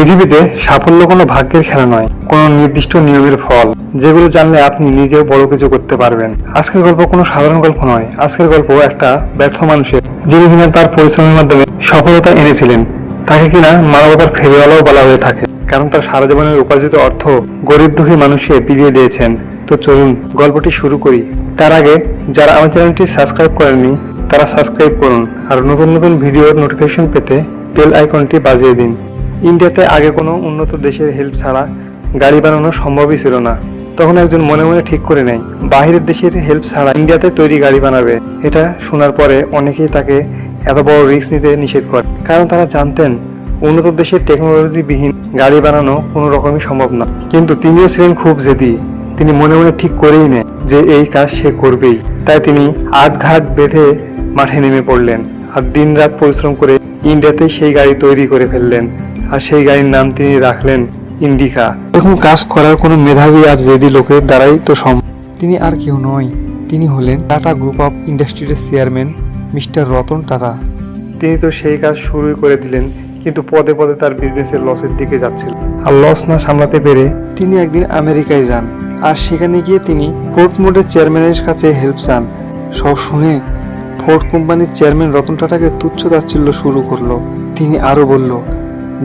পৃথিবীতে সাফল্য কোনো ভাগ্যের খেলা নয়, কোনো নির্দিষ্ট নিয়মের ফল, যেগুলো জানলে আপনি নিজেও বড় কিছু করতে পারবেন। আজকের গল্প কোনো সাধারণ গল্প নয়, আজকের গল্প একটা ব্যর্থ মানুষের, যিনি কিনা তার পরিশ্রমের মাধ্যমে সফলতা এনেছিলেন। তাকে কিনা মানবতার ফেরিওয়ালাও বলা হয়ে থাকে, কারণ তার সারা জীবনের উপার্জিত অর্থ গরিব দুঃখী মানুষকে বিলিয়ে দিয়েছেন। তো চলুন গল্পটি শুরু করি। তার আগে, যারা আমার চ্যানেলটি সাবস্ক্রাইব করেননি, তারা সাবস্ক্রাইব করুন, আর নতুন নতুন ভিডিওর নোটিফিকেশন পেতে বেল আইকনটি বাজিয়ে দিন। ইন্ডিয়াতে আগে কোনো উন্নত দেশের হেল্প ছাড়া গাড়ি বানানো সম্ভবই ছিল না। তখন একজন মনে মনে ঠিক করে নেয়, বাহিরের দেশের হেল্প ছাড়া ইন্ডিয়াতে তৈরি গাড়ি বানাবে। এটা শোনার পরে অনেকেই তাকে এত বড় রিস্ক নিতে নিষেধ করে। কারণ তারা জানতেন, উন্নত দেশের টেকনোলজি বিহীন গাড়ি বানানো কোনো রকমই সম্ভব না। কিন্তু তিনিও ছিলেন খুব জেদি। তিনি মনে মনে ঠিক করেই নেন যে এই কাজ সে করবেই। তাই তিনি আট ঘাট বেঁধে মাঠে নেমে পড়লেন আর দিনরাত পরিশ্রম করে ইন্ডিয়াতে সেই গাড়ি তৈরি করে ফেললেন। আর সেই গাড়ির নাম তিনি রাখলেন ইন্ডিকা। এরকম কাজ করার কোনো মেধাবী আর জেদি লোকের দ্বারাই তো সম্ভব। তিনি আর কেউ নয়। তিনি হলেন টাটা গ্রুপ অফ ইন্ডাস্ট্রির চেয়ারম্যান মিস্টার রতন টাটা। তিনি তো সেই কাজ শুরুই করে দিলেন, কিন্তু পদে পদে তার বিজনেসের লসের দিকে যাচ্ছিল। আর লস না সামলাতে পেরে তিনি একদিন আমেরিকায় যান, আর সেখানে গিয়ে তিনি ফোর্ট মোডের চেয়ারম্যানের কাছে হেল্প চান। সব শুনে ফোর্ট কোম্পানির চেয়ারম্যান রতন টাটাকে তুচ্ছ তাচ্ছিল্য শুরু করল। তিনি আরও বলল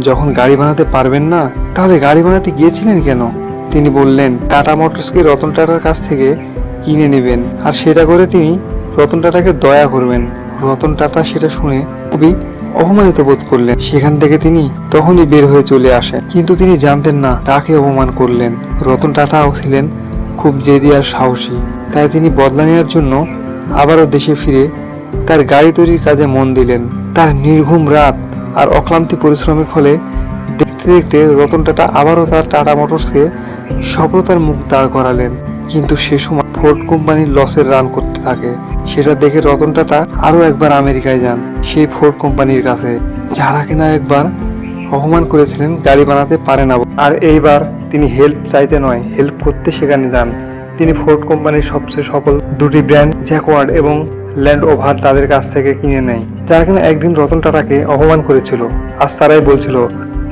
যখন গাড়ি বানাতে পারবেন না, তাহলে গাড়ি বানাতে গিয়েছিলেন কেন? তিনি বললেন, টাটা মোটরসকে রতন টাটার কাছ থেকে কিনে নেবেন, আর সেটা করে তিনি রতন টাটাকে দয়া করবেন। রতন টাটা সেটা শুনে খুবই অপমানিত বোধ করলেন। সেখান থেকে তিনি তখনই বের হয়ে চলে আসেন। কিন্তু তিনি জানতেন না তাকে অপমান করলেন। রতন টাটাও ছিলেন খুব জেদি আর সাহসী। তাই তিনি বদলা নেওয়ার জন্য আবারও দেশে ফিরে তার গাড়ি তৈরির কাজে মন দিলেন। তার নির্ঘুম রাত আর অক্লান্তি পরিশ্রমের ফলে দেখতে দেখতে রতন টাটা আবারও তার টাটা মোটরসকে সফলতার মুখ দাঁড় করালেন। কিন্তু সে সময় ফোর্ড কোম্পানির লসের রান করতে থাকে। সেটা দেখে রতন টাটা আরও একবার আমেরিকায় যান, সেই ফোর্ড কোম্পানির কাছে। যারা কিনা একবার অপমান করেছিলেন গাড়ি বানাতে পারে না আর এইবার তিনি হেল্প চাইতে নয়, হেল্প করতে সেখানে যান। তিনি ফোর্ড কোম্পানির সবচেয়ে সফল দুটি ব্র্যান্ড জ্যাকওয়ার্ড এবং ল্যান্ড ওভার তাদের কাছ থেকে কিনে নেয়, যারা কিনা একদিন রতন টাটাকে অপমান করেছিল। আজ তারাই বলছিল,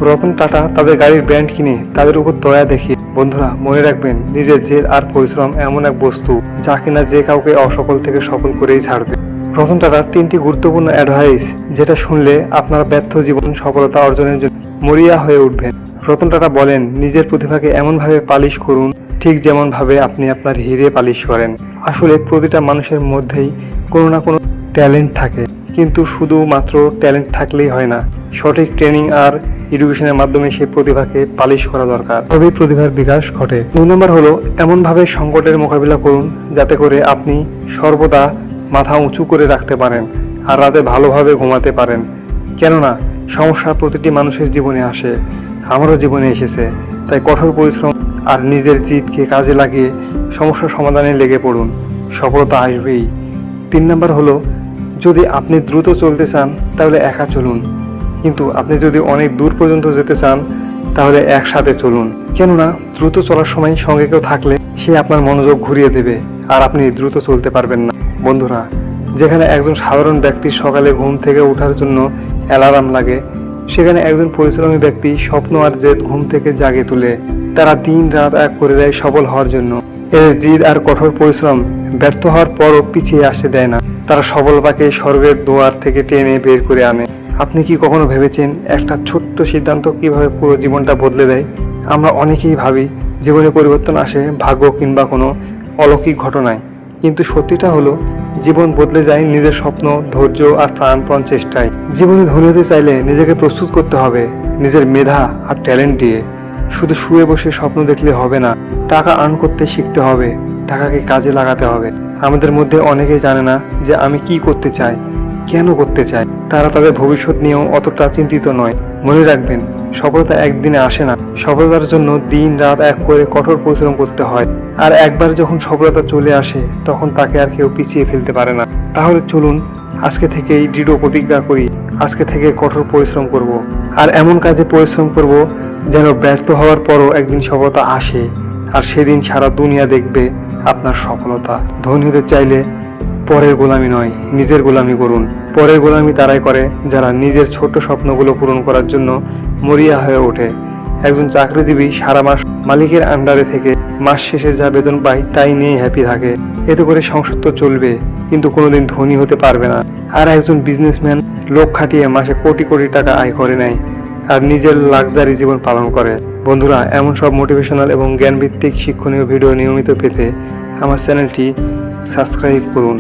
রতন টাটা তাদের গাড়ির ব্র্যান্ড কিনে তাদের উপর দয়া দেখি বন্ধুরা, মনে রাখবেন, নিজের জেদ আর পরিশ্রম এমন এক বস্তু যা কিনা যে কাউকে অসফল থেকে সফল করেই ছাড়বে। রতন টাটার তিনটি গুরুত্বপূর্ণ অ্যাডভাইস যেটা শুনলে আপনার ব্যর্থ জীবন সফলতা অর্জনের জন্য মরিয়া হয়ে উঠবেন রতন টাটা বলেন, নিজের প্রতিভাকে এমনভাবে পালিশ করুন, ঠিক যেমনভাবে আপনি আপনার হিরে পালিশ করেন। আসলে প্রতিটা মানুষের মধ্যেই কোনো না কোনো ট্যালেন্ট থাকে। কিন্তু শুধুমাত্র ট্যালেন্ট থাকলেই হয় না, সঠিক ট্রেনিং আর এডুকেশনের মাধ্যমে সেই প্রতিভাকে পালিশ করা দরকার। তবেই প্রতিভার বিকাশ ঘটে। দুই নম্বর হলো, এমনভাবে সংকটের মোকাবিলা করুন, যাতে করে আপনি সর্বদা মাথা উঁচু করে রাখতে পারেন আর রাতে ভালোভাবে ঘুমাতে পারেন। কেননা, সমস্যা প্রতিটি মানুষের জীবনে আসে, আমারও জীবনে এসেছে। তাই কঠোর পরিশ্রম আর নিজের জিতকে কাজে লাগিয়ে সমস্যা সমাধানে লেগে পড়ুন। সফলতা আসবেই। তিন নম্বর হলো, যদি আপনি দ্রুত চলতে চান, তাহলে একা চলুন। কিন্তু আপনি যদি অনেক দূর পর্যন্ত যেতে চান, তাহলে একসাথে চলুন। কেননা, দ্রুত চলার সময় সঙ্গে কেউ থাকলে সে আপনার মনোযোগ ঘুরিয়ে দেবে, আর আপনি দ্রুত চলতে পারবেন না। বন্ধুরা, যেখানে একজন সাধারণ ব্যক্তি সকালে ঘুম থেকে ওঠার জন্য অ্যালার্ম লাগে, সেখানে একজন পরিশ্রমী ব্যক্তি স্বপ্ন আর জেদ ঘুম থেকে জাগে তুলে। তারা দিন রাত এক করে দেয় সফল হওয়ার জন্য। এর জিদ আর কঠোর পরিশ্রম ব্যর্থ হওয়ার পরও পিছিয়ে আসতে দেয় না। তারা সফলতাকে স্বর্গের দোয়ার থেকে টেনে বের করে আনে। আপনি কি কখনো ভেবেছেন একটা ছোট্ট সিদ্ধান্ত কীভাবে পুরো জীবনটা বদলে দেয়? আমরা অনেকেই ভাবি, জীবনে পরিবর্তন আসে ভাগ্য কিংবা কোনো অলৌকিক ঘটনায়। কিন্তু সত্যিটা হলো, জীবন বদলে যায় নিজের স্বপ্ন, ধৈর্য আর প্রাণপণ চেষ্টায়। জীবনে ধনী হতে চাইলে নিজেকে প্রস্তুত করতে হবে, নিজের মেধা আর ট্যালেন্ট দিয়ে। শুধু শুয়ে বসে স্বপ্ন দেখলে হবে না, টাকা আর্ন করতে শিখতে হবে, টাকাকে কাজে লাগাতে হবে। আমাদের মধ্যে অনেকেই জানে না যে আমি কি করতে চাই। কেন করতে চায়? তারা তাদের ভবিষ্যৎ নিয়েও অতটা চিন্তিত নয়। মনে রাখবেন, সফলতা একদিনে আসে না। সফলতার জন্য দিন, রাত এক করে কঠোর পরিশ্রম করতে হয়। আর একবার যখন সফলতা চলে আসে, তখন তাকে আর কেউ পিছিয়ে ফেলতে পারে না। তাহলে চলুন, আজকে থেকেই দৃঢ় প্রতিজ্ঞা করি, আজকে থেকে কঠোর পরিশ্রম করব। আর এমন কাজে পরিশ্রম করব যেন ব্যর্থ হওয়ার পরও একদিন সফলতা আসে। আর সেদিন সারা দুনিয়া দেখবে আপনার সফলতা। ধনী হতে চাইলে পরের গোলামি নয়, নিজের গোলামি করুন। পরের গোলামি তারাই করে যারা নিজের ছোট স্বপ্নগুলো পূরণ করার জন্য মরিয়া হয়ে ওঠে। একজন চাকরিজীবী সারা মাস মালিকের আন্ডারে থেকে মাস শেষে যা বেতন পায় তাই নিয়ে হ্যাপি থাকে। এতে করে সংসার তো চলবে, কিন্তু কোনোদিন ধনী হতে পারবে না। আর একজন বিজনেসম্যান লোক খাটিয়ে মাসে কোটি কোটি টাকা আয় করে নেয় আর নিজের লাক্সারি জীবন পালন করে। বন্ধুরা, এমন সব মোটিভেশনাল এবং জ্ঞানভিত্তিক শিক্ষণীয় ভিডিও নিয়মিত পেতে আমার চ্যানেলটি সাবস্ক্রাইব করুন।